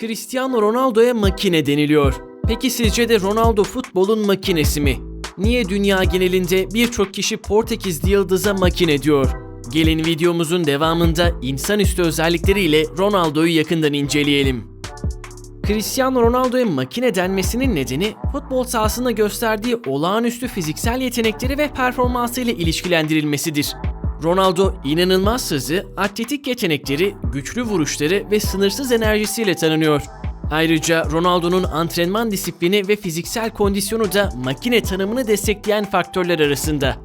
Cristiano Ronaldo'ya makine deniliyor. Peki sizce de Ronaldo futbolun makinesi mi? Niye dünya genelinde birçok kişi Portekizli yıldıza makine diyor? Gelin videomuzun devamında insanüstü özellikleriyle Ronaldo'yu yakından inceleyelim. Cristiano Ronaldo'ya makine denmesinin nedeni futbol sahasında gösterdiği olağanüstü fiziksel yetenekleri ve performansıyla ilişkilendirilmesidir. Ronaldo inanılmaz hızı, atletik yetenekleri, güçlü vuruşları ve sınırsız enerjisiyle tanınıyor. Ayrıca Ronaldo'nun antrenman disiplini ve fiziksel kondisyonu da makine tanımını destekleyen faktörler arasında.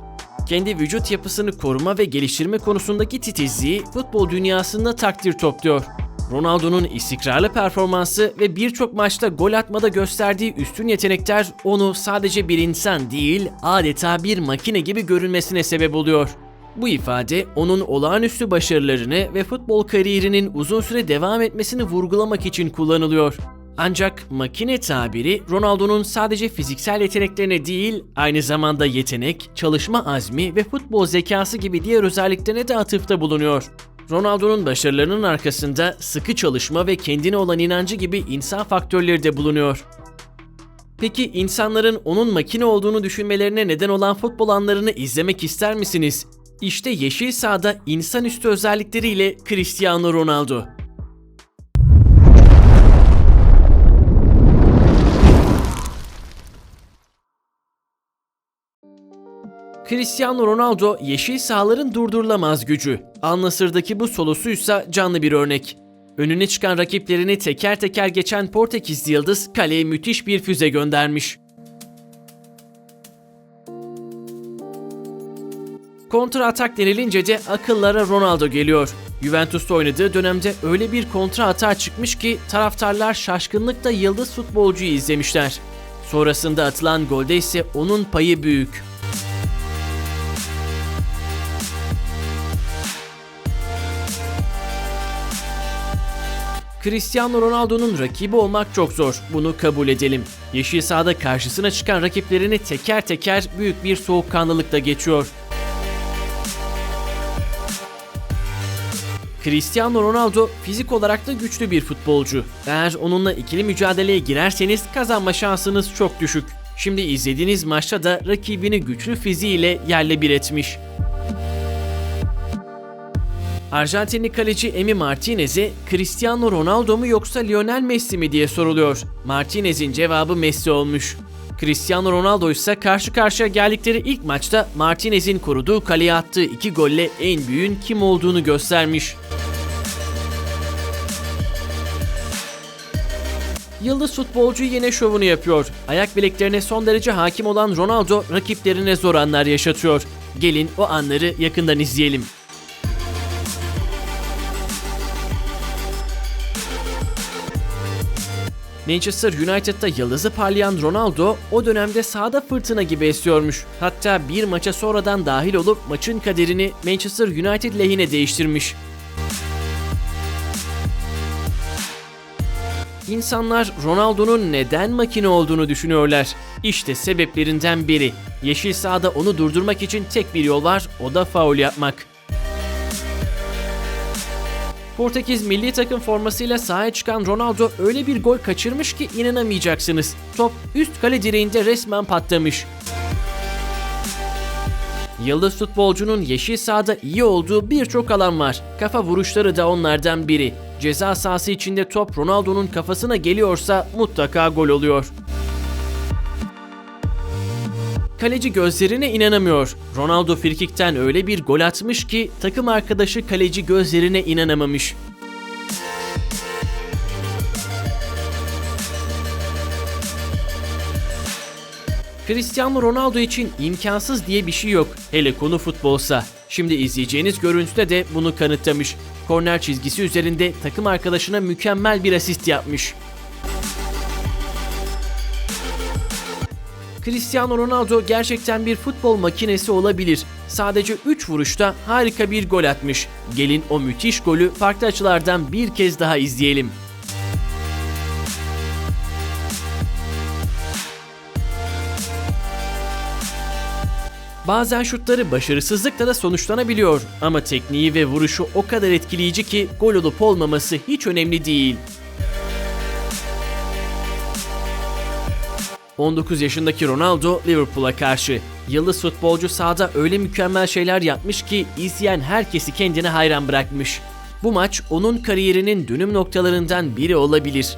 Kendi vücut yapısını koruma ve geliştirme konusundaki titizliği futbol dünyasında takdir topluyor. Ronaldo'nun istikrarlı performansı ve birçok maçta gol atmada gösterdiği üstün yetenekler onu sadece bir insan değil, adeta bir makine gibi görünmesine sebep oluyor. Bu ifade onun olağanüstü başarılarını ve futbol kariyerinin uzun süre devam etmesini vurgulamak için kullanılıyor. Ancak makine tabiri Ronaldo'nun sadece fiziksel yeteneklerine değil, aynı zamanda yetenek, çalışma azmi ve futbol zekası gibi diğer özelliklerine de atıfta bulunuyor. Ronaldo'nun başarılarının arkasında sıkı çalışma ve kendine olan inancı gibi insan faktörleri de bulunuyor. Peki insanların onun makine olduğunu düşünmelerine neden olan futbol anlarını izlemek ister misiniz? İşte yeşil sahada insanüstü özellikleriyle Cristiano Ronaldo. Cristiano Ronaldo yeşil sahaların durdurulamaz gücü. Al Nassr'daki bu solosuysa canlı bir örnek. Önüne çıkan rakiplerini teker teker geçen Portekizli yıldız kaleye müthiş bir füze göndermiş. Kontra atak denilince de akıllara Ronaldo geliyor. Juventus'ta oynadığı dönemde öyle bir kontra atağa çıkmış ki taraftarlar şaşkınlıkla yıldız futbolcuyu izlemişler. Sonrasında atılan golde ise onun payı büyük. Cristiano Ronaldo'nun rakibi olmak çok zor. Bunu kabul edelim. Yeşil sahada karşısına çıkan rakiplerini teker teker büyük bir soğukkanlılıkla geçiyor. Cristiano Ronaldo fizik olarak da güçlü bir futbolcu. Eğer onunla ikili mücadeleye girerseniz kazanma şansınız çok düşük. Şimdi izlediğiniz maçta da rakibini güçlü fiziğiyle yerle bir etmiş. Arjantinli kaleci Emi Martinez'e Cristiano Ronaldo mu yoksa Lionel Messi mi diye soruluyor. Martinez'in cevabı Messi olmuş. Cristiano Ronaldo ise karşı karşıya geldikleri ilk maçta Martinez'in koruduğu kaleye attığı iki golle en büyüğün kim olduğunu göstermiş. Yıldız futbolcu yine şovunu yapıyor. Ayak bileklerine son derece hakim olan Ronaldo rakiplerine zor anlar yaşatıyor. Gelin o anları yakından izleyelim. Manchester United'da yıldızı parlayan Ronaldo o dönemde sahada fırtına gibi esiyormuş. Hatta bir maça sonradan dahil olup maçın kaderini Manchester United lehine değiştirmiş. İnsanlar Ronaldo'nun neden makine olduğunu düşünüyorlar. İşte sebeplerinden biri. Yeşil sahada onu durdurmak için tek bir yol var, o da faul yapmak. Portekiz milli takım formasıyla sahaya çıkan Ronaldo öyle bir gol kaçırmış ki inanamayacaksınız. Top üst kale direğinde resmen patlamış. Yıldız futbolcunun yeşil sahada iyi olduğu birçok alan var. Kafa vuruşları da onlardan biri. Ceza sahası içinde top Ronaldo'nun kafasına geliyorsa mutlaka gol oluyor. Kaleci gözlerine inanamıyor. Ronaldo frikikten öyle bir gol atmış ki takım arkadaşı kaleci gözlerine inanamamış. Cristiano Ronaldo için imkansız diye bir şey yok. Hele konu futbolsa. Şimdi izleyeceğiniz görüntüde de bunu kanıtlamış. Korner çizgisi üzerinde takım arkadaşına mükemmel bir asist yapmış. Cristiano Ronaldo gerçekten bir futbol makinesi olabilir. Sadece 3 vuruşta harika bir gol atmış. Gelin o müthiş golü farklı açılardan bir kez daha izleyelim. Bazen şutları başarısızlıkla da sonuçlanabiliyor ama tekniği ve vuruşu o kadar etkileyici ki gol olup olmaması hiç önemli değil. 19 yaşındaki Ronaldo Liverpool'a karşı. Yıldız futbolcu sahada öyle mükemmel şeyler yapmış ki izleyen herkesi kendine hayran bırakmış. Bu maç onun kariyerinin dönüm noktalarından biri olabilir.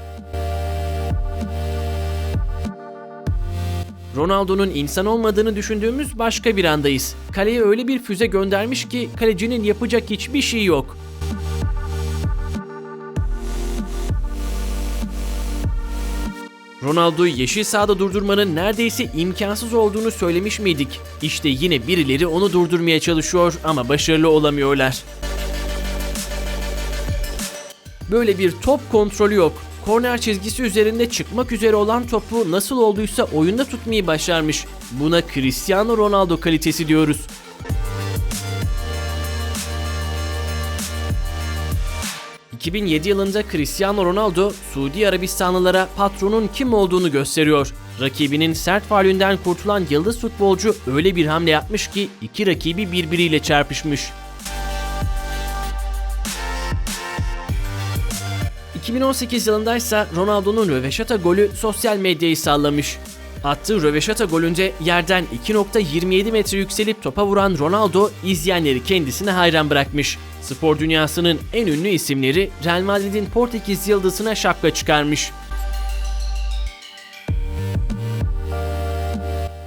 Ronaldo'nun insan olmadığını düşündüğümüz başka bir andayız. Kaleye öyle bir füze göndermiş ki kalecinin yapacak hiçbir şey yok. Ronaldo'yu yeşil sahada durdurmanın neredeyse imkansız olduğunu söylemiş miydik? İşte yine birileri onu durdurmaya çalışıyor ama başarılı olamıyorlar. Böyle bir top kontrolü yok. Korner çizgisi üzerinde çıkmak üzere olan topu nasıl olduysa oyunda tutmayı başarmış. Buna Cristiano Ronaldo kalitesi diyoruz. ...2007 yılında Cristiano Ronaldo, Suudi Arabistanlılara patronun kim olduğunu gösteriyor. Rakibinin sert faulünden kurtulan yıldız futbolcu öyle bir hamle yapmış ki iki rakibi birbiriyle çarpışmış. 2018 yılında ise Ronaldo'nun röveşata golü sosyal medyayı sallamış. Attığı röveşata golünde yerden 2.27 metre yükselip topa vuran Ronaldo izleyenleri kendisine hayran bırakmış. Spor dünyasının en ünlü isimleri Real Madrid'in Portekiz yıldızına şapka çıkarmış.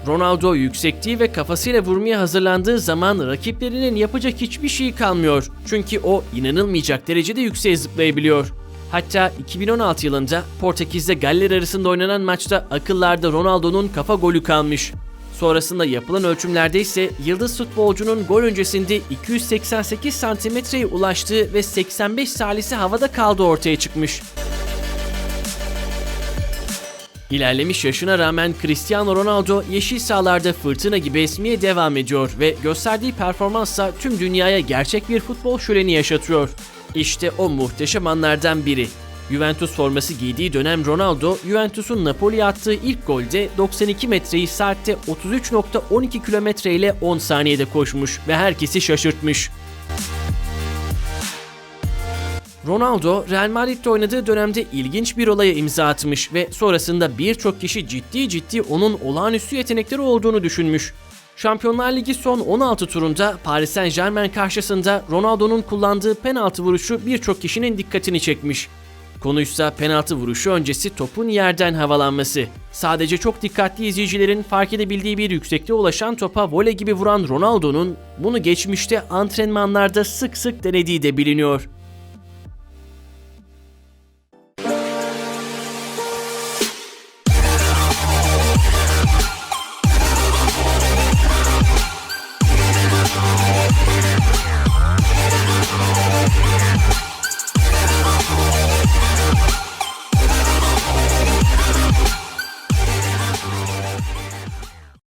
Ronaldo yüksekliği ve kafasıyla vurmaya hazırlandığı zaman rakiplerinin yapacak hiçbir şey kalmıyor. Çünkü o inanılmayacak derecede yükseğe zıplayabiliyor. Hatta 2016 yılında Portekiz'de Galler arasında oynanan maçta akıllarda Ronaldo'nun kafa golü kalmış. Sonrasında yapılan ölçümlerde ise yıldız futbolcunun gol öncesinde 288 santimetreye ulaştığı ve 85 salisi havada kaldığı ortaya çıkmış. İlerlemiş yaşına rağmen Cristiano Ronaldo yeşil sahalarda fırtına gibi esmeye devam ediyor ve gösterdiği performansla tüm dünyaya gerçek bir futbol şöleni yaşatıyor. İşte o muhteşem anlardan biri. Juventus forması giydiği dönem Ronaldo, Juventus'un Napoli'ye attığı ilk golde 92 metreyi saatte 33.12 kilometre ile 10 saniyede koşmuş ve herkesi şaşırtmış. Ronaldo, Real Madrid'de oynadığı dönemde ilginç bir olaya imza atmış ve sonrasında birçok kişi ciddi ciddi onun olağanüstü yetenekleri olduğunu düşünmüş. Şampiyonlar Ligi son 16 turunda Paris Saint Germain karşısında Ronaldo'nun kullandığı penaltı vuruşu birçok kişinin dikkatini çekmiş. Konuysa penaltı vuruşu öncesi topun yerden havalanması. Sadece çok dikkatli izleyicilerin fark edebildiği bir yüksekliğe ulaşan topa voley gibi vuran Ronaldo'nun bunu geçmişte antrenmanlarda sık sık denediği de biliniyor.